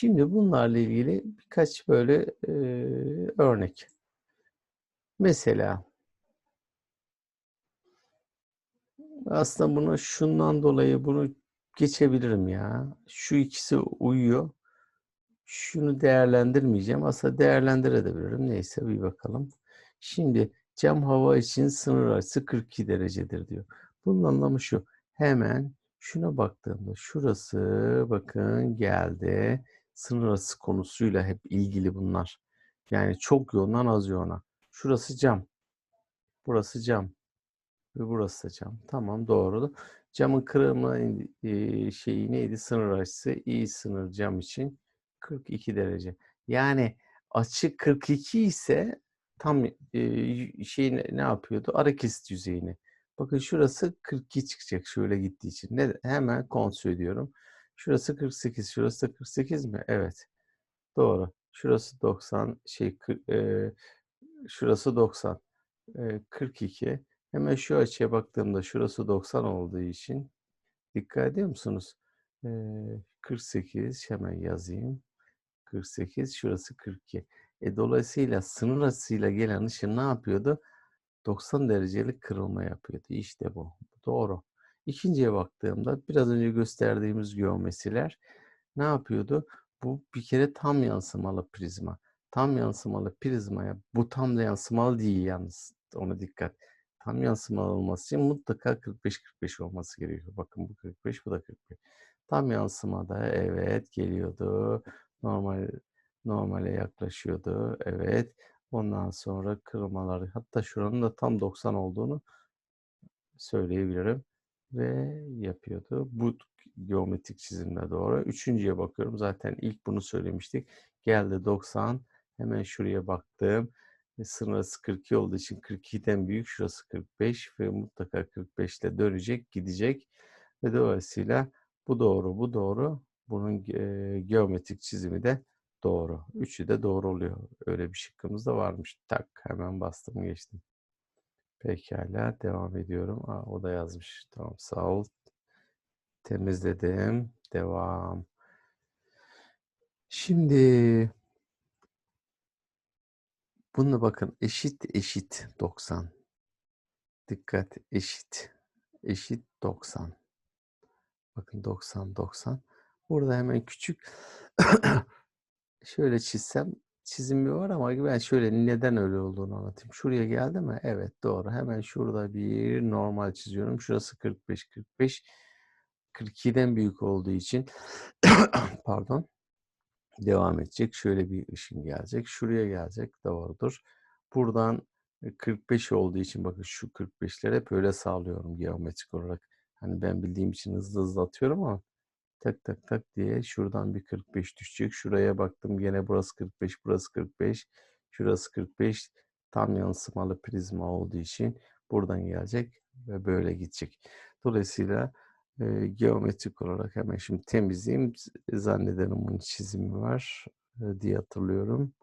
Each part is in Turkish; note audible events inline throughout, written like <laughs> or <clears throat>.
Şimdi bunlarla ilgili birkaç böyle e, örnek. Mesela aslında bunu şundan dolayı bunu geçebilirim ya. Şu ikisi uyuyor. Şunu değerlendirmeyeceğim. Aslında değerlendirebilirim. Neyse bir bakalım. Şimdi cam hava için sınır açısı 42 derecedir diyor. Bunun anlamı şu. Hemen şuna baktığımda şurası bakın geldi. Sınır açısı konusuyla hep ilgili bunlar. Yani çok yoğundan az yoğuna. Şurası cam. Burası cam. Ve burası da cam. Tamam doğru. Camın kırılma e, şeyi neydi? Sınır açısı. iyi sınır cam için 42 derece. Yani açı 42 ise tam e, şey ne, yapıyordu? Ara kesit yüzeyini. Bakın şurası 42 çıkacak şöyle gittiği için. Ne, hemen kontrol ediyorum. Şurası 48, şurası da 48 mi? Evet. Doğru. Şurası 90, şey e, şurası 90. E, 42. Hemen şu açıya baktığımda şurası 90 olduğu için dikkat ediyor musunuz? E, 48 hemen yazayım. 48 şurası 42. E, dolayısıyla sınır açısıyla gelen ışın ne yapıyordu? 90 derecelik kırılma yapıyordu. İşte bu. Doğru. İkinciye baktığımda biraz önce gösterdiğimiz geometriler ne yapıyordu? Bu bir kere tam yansımalı prizma. Tam yansımalı prizmaya bu tam da yansımalı değil yalnız. Ona dikkat. Tam yansımalı olması için mutlaka 45-45 olması gerekiyor. Bakın bu 45, bu da 45. Tam yansımada evet geliyordu. Normal normale yaklaşıyordu. Evet. Ondan sonra kırılmaları hatta şuranın da tam 90 olduğunu söyleyebilirim ve yapıyordu. Bu geometrik çizimle doğru. Üçüncüye bakıyorum. Zaten ilk bunu söylemiştik. Geldi 90. Hemen şuraya baktım. E, sınırası 42 olduğu için 42'den büyük. Şurası 45 ve mutlaka 45 ile dönecek, gidecek. Ve dolayısıyla bu doğru, bu doğru. Bunun e, geometrik çizimi de doğru. Üçü de doğru oluyor. Öyle bir şıkkımız da varmış. Tak hemen bastım geçtim. Pekala devam ediyorum. Aa, o da yazmış. Tamam sağ ol. Temizledim. Devam. Şimdi bunu bakın eşit eşit 90. Dikkat eşit. Eşit 90. Bakın 90 90. Burada hemen küçük <clears throat> şöyle çizsem çizimi var ama ben şöyle neden öyle olduğunu anlatayım. Şuraya geldi mi? Evet doğru. Hemen şurada bir normal çiziyorum. Şurası 45 45 42'den büyük olduğu için <coughs> pardon devam edecek. Şöyle bir ışın gelecek. Şuraya gelecek. Doğrudur. Buradan 45 olduğu için bakın şu 45'leri hep öyle sağlıyorum geometrik olarak. Hani ben bildiğim için hızlı hızlı atıyorum ama tak tak tak diye şuradan bir 45 düşecek. Şuraya baktım gene burası 45, burası 45, şurası 45. Tam yansımalı prizma olduğu için buradan gelecek ve böyle gidecek. Dolayısıyla e, geometrik olarak hemen şimdi temizleyeyim. Zannederim bunun çizimi var e, diye hatırlıyorum.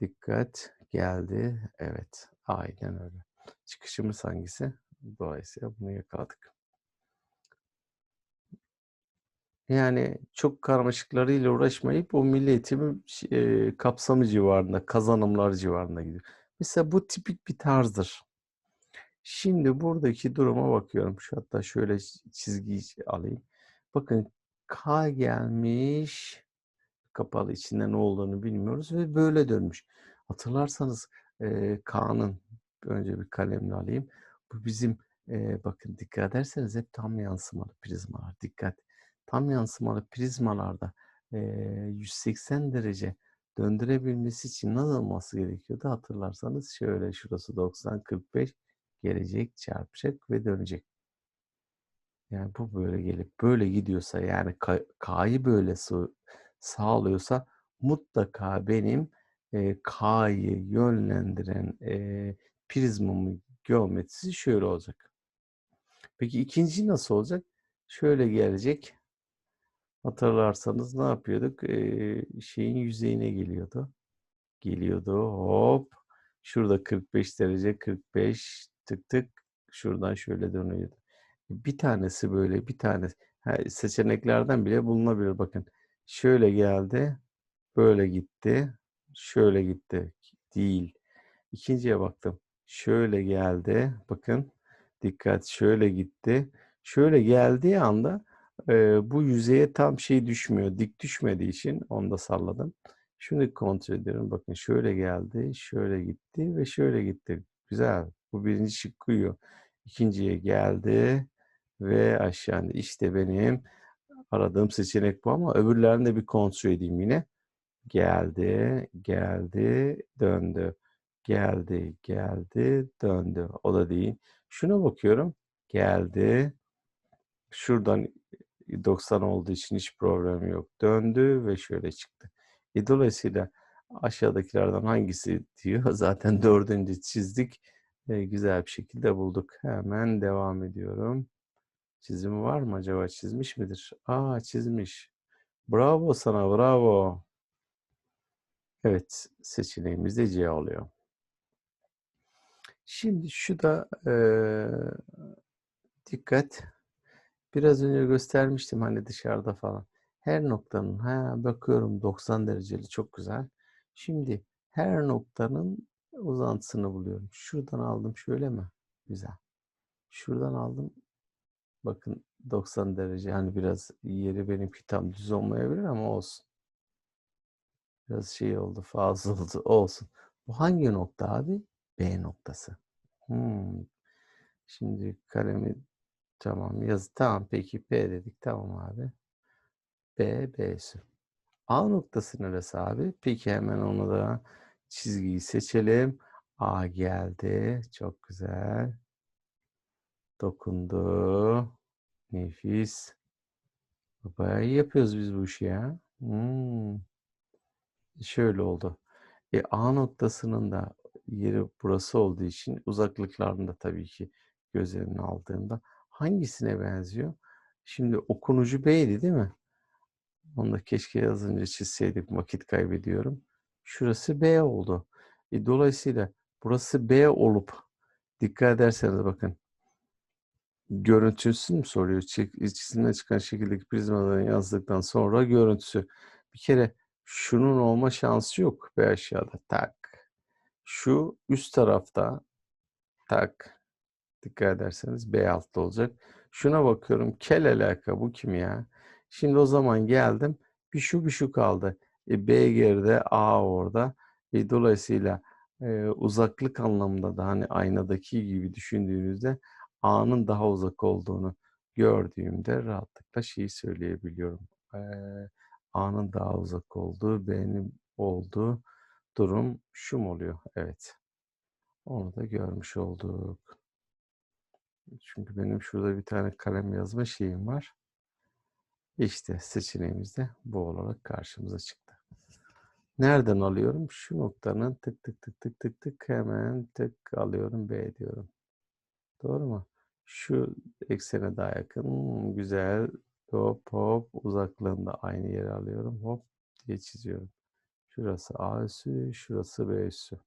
Dikkat geldi. Evet aynen öyle. Çıkışımız hangisi? Dolayısıyla bunu yakaladık. Yani çok karmaşıklarıyla uğraşmayıp o milli eğitimin e, kapsamı civarında, kazanımlar civarında gidiyor. Mesela bu tipik bir tarzdır. Şimdi buradaki duruma bakıyorum. Şu hatta şöyle çizgi alayım. Bakın K gelmiş. Kapalı içinde ne olduğunu bilmiyoruz ve böyle dönmüş. Hatırlarsanız e, K'nın önce bir kalemle alayım. Bu bizim e, bakın dikkat ederseniz hep tam yansımalı prizmalar. Dikkat tam yansımalı prizmalarda e, 180 derece döndürebilmesi için ne olması gerekiyordu hatırlarsanız şöyle şurası 90 45 gelecek çarpacak ve dönecek. Yani bu böyle gelip böyle gidiyorsa yani K'yı böyle sağlıyorsa mutlaka benim e, K'yı yönlendiren e, prizmamın geometrisi şöyle olacak. Peki ikinci nasıl olacak? Şöyle gelecek. Hatırlarsanız ne yapıyorduk? Ee, şeyin yüzeyine geliyordu. Geliyordu. Hop. Şurada 45 derece 45 tık tık şuradan şöyle dönüyordu. Bir tanesi böyle bir tanesi seçeneklerden bile bulunabilir. Bakın Şöyle geldi. Böyle gitti. Şöyle gitti. Değil. İkinciye baktım. Şöyle geldi. Bakın. Dikkat. Şöyle gitti. Şöyle geldiği anda e, bu yüzeye tam şey düşmüyor. Dik düşmediği için onu da salladım. Şunu kontrol ediyorum. Bakın şöyle geldi. Şöyle gitti ve şöyle gitti. Güzel. Bu birinci şık uyuyor. İkinciye geldi ve aşağı indi. İşte benim aradığım seçenek bu ama öbürlerini de bir kontrol edeyim yine. Geldi, geldi, döndü. Geldi, geldi, döndü. O da değil. Şuna bakıyorum. Geldi. Şuradan 90 olduğu için hiç problem yok. Döndü ve şöyle çıktı. E, dolayısıyla aşağıdakilerden hangisi diyor. <laughs> Zaten dördüncü çizdik. E, güzel bir şekilde bulduk. Hemen devam ediyorum. Çizimi var mı acaba? Çizmiş midir? Aa çizmiş. Bravo sana, bravo. Evet, seçeneğimiz de C oluyor. Şimdi şu da eee, dikkat. Biraz önce göstermiştim hani dışarıda falan. Her noktanın, ha bakıyorum 90 dereceli çok güzel. Şimdi her noktanın uzantısını buluyorum. Şuradan aldım şöyle mi? Güzel. Şuradan aldım. Bakın 90 derece. Hani biraz yeri benimki tam düz olmayabilir ama olsun. Biraz şey oldu, fazla <laughs> oldu. Olsun. Bu hangi nokta abi? B noktası. Hmm. Şimdi kalemi tamam yaz tamam peki P dedik tamam abi. B B'si. A noktası neresi abi? Peki hemen onu da çizgiyi seçelim. A geldi. Çok güzel. Dokundu. Nefis. Bayağı yapıyoruz biz bu işi ya. Hmm. Şöyle oldu. E, A noktasının da yeri burası olduğu için uzaklıklarını da tabii ki göz önüne aldığımda hangisine benziyor? Şimdi okunucu B'ydi değil mi? Onu da keşke yazınca çizseydik vakit kaybediyorum. Şurası B oldu. E, dolayısıyla burası B olup dikkat ederseniz bakın görüntüsünü mü soruyor? Çizimden çıkan şekildeki prizmaların yazdıktan sonra görüntüsü. Bir kere şunun olma şansı yok B aşağıda. Tak. Şu üst tarafta tak. Dikkat ederseniz B altta olacak. Şuna bakıyorum. Kel alaka bu kim ya? Şimdi o zaman geldim. Bir şu bir şu kaldı. E, B geride A orada. E, dolayısıyla e, uzaklık anlamında da hani aynadaki gibi düşündüğünüzde A'nın daha uzak olduğunu gördüğümde rahatlıkla şeyi söyleyebiliyorum. E, A'nın daha uzak olduğu, B'nin olduğu durum şu mu oluyor? Evet. Onu da görmüş olduk. Çünkü benim şurada bir tane kalem yazma şeyim var. İşte seçeneğimiz de bu olarak karşımıza çıktı. Nereden alıyorum? Şu noktanın tık tık tık tık tık tık hemen tık alıyorum B diyorum. Doğru mu? Şu eksene daha yakın. Güzel. Hop hop uzaklığında aynı yere alıyorum. Hop diye çiziyorum. Şurası A üssü, şurası B üssü.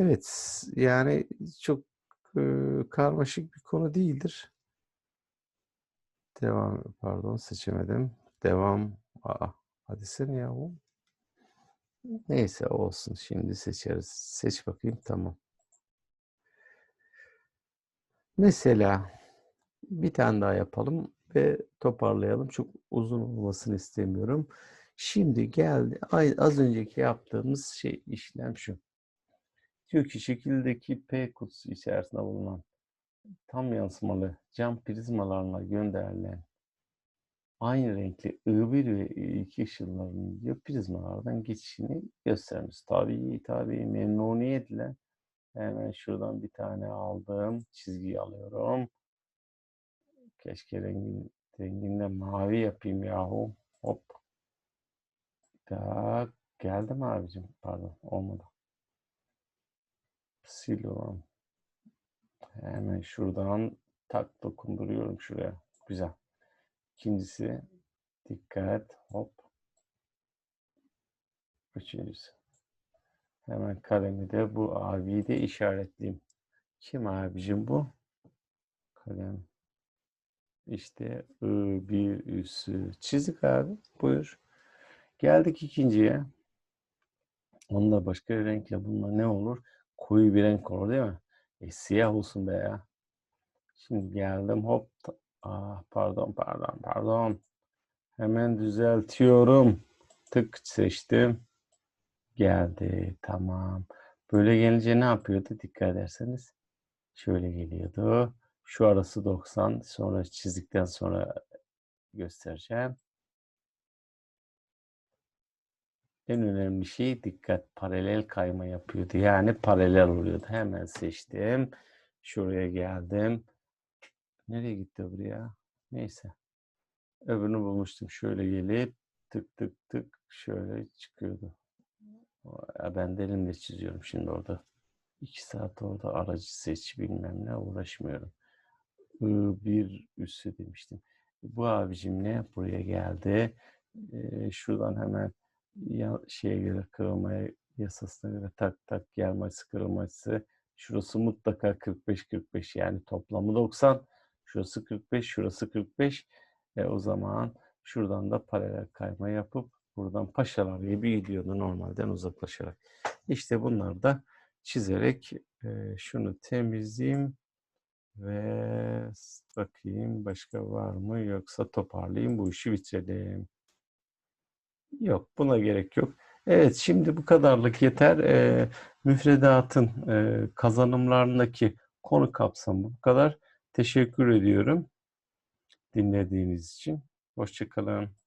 Evet, yani çok e, karmaşık bir konu değildir. Devam, pardon seçemedim. Devam. Aa, hadi sen ya o. Neyse olsun şimdi seçeriz. Seç bakayım tamam. Mesela bir tane daha yapalım ve toparlayalım. Çok uzun olmasını istemiyorum. Şimdi geldi. Az önceki yaptığımız şey işlem şu. Diyor ki şekildeki P kutusu içerisinde bulunan tam yansımalı cam prizmalarına gönderilen aynı renkli I1 ve I2 ışınlarının diyor prizmalardan geçişini göstermiş. Tabii tabii memnuniyetle hemen şuradan bir tane aldım. Çizgiyi alıyorum. Keşke rengin, renginle mavi yapayım yahu. Hop. Tak. Geldi mi abicim? Pardon. Olmadı. Sil olan. Hemen şuradan tak dokunduruyorum şuraya. Güzel. İkincisi dikkat. Hop. Üçüncüsü. Hemen kalemi de bu abiyi de işaretleyeyim. Kim abicim bu? Kalem. İşte I bir üssü. Çizik abi. Buyur. Geldik ikinciye. Onda başka renkle bununla ne olur? Koyu bir renk olur değil mi? E, siyah olsun be ya. Şimdi geldim hop. Ah, pardon pardon pardon. Hemen düzeltiyorum. Tık seçtim. Geldi. Tamam. Böyle gelince ne yapıyordu? Dikkat ederseniz. Şöyle geliyordu. Şu arası 90. Sonra çizdikten sonra göstereceğim. En önemli şey dikkat paralel kayma yapıyordu. Yani paralel oluyordu. Hemen seçtim. Şuraya geldim. Nereye gitti buraya? Neyse. Öbürünü bulmuştum. Şöyle gelip tık tık tık şöyle çıkıyordu. Ben de elimle çiziyorum şimdi orada. İki saat orada aracı seç bilmem ne uğraşmıyorum. I1 üssü demiştim. Bu abicim ne? Buraya geldi. Şuradan hemen ya, şeye göre kırılmaya yasasına göre tak tak gelme açısı kırılma. Şurası mutlaka 45-45 yani toplamı 90. Şurası 45, şurası 45. E, o zaman şuradan da paralel kayma yapıp buradan paşalar gibi gidiyordu normalden uzaklaşarak. İşte bunları da çizerek e, şunu temizleyeyim ve bakayım başka var mı yoksa toparlayayım bu işi bitirelim. Yok buna gerek yok. Evet şimdi bu kadarlık yeter. E, müfredatın e, kazanımlarındaki konu kapsamı bu kadar. Teşekkür ediyorum dinlediğiniz için. Hoşçakalın.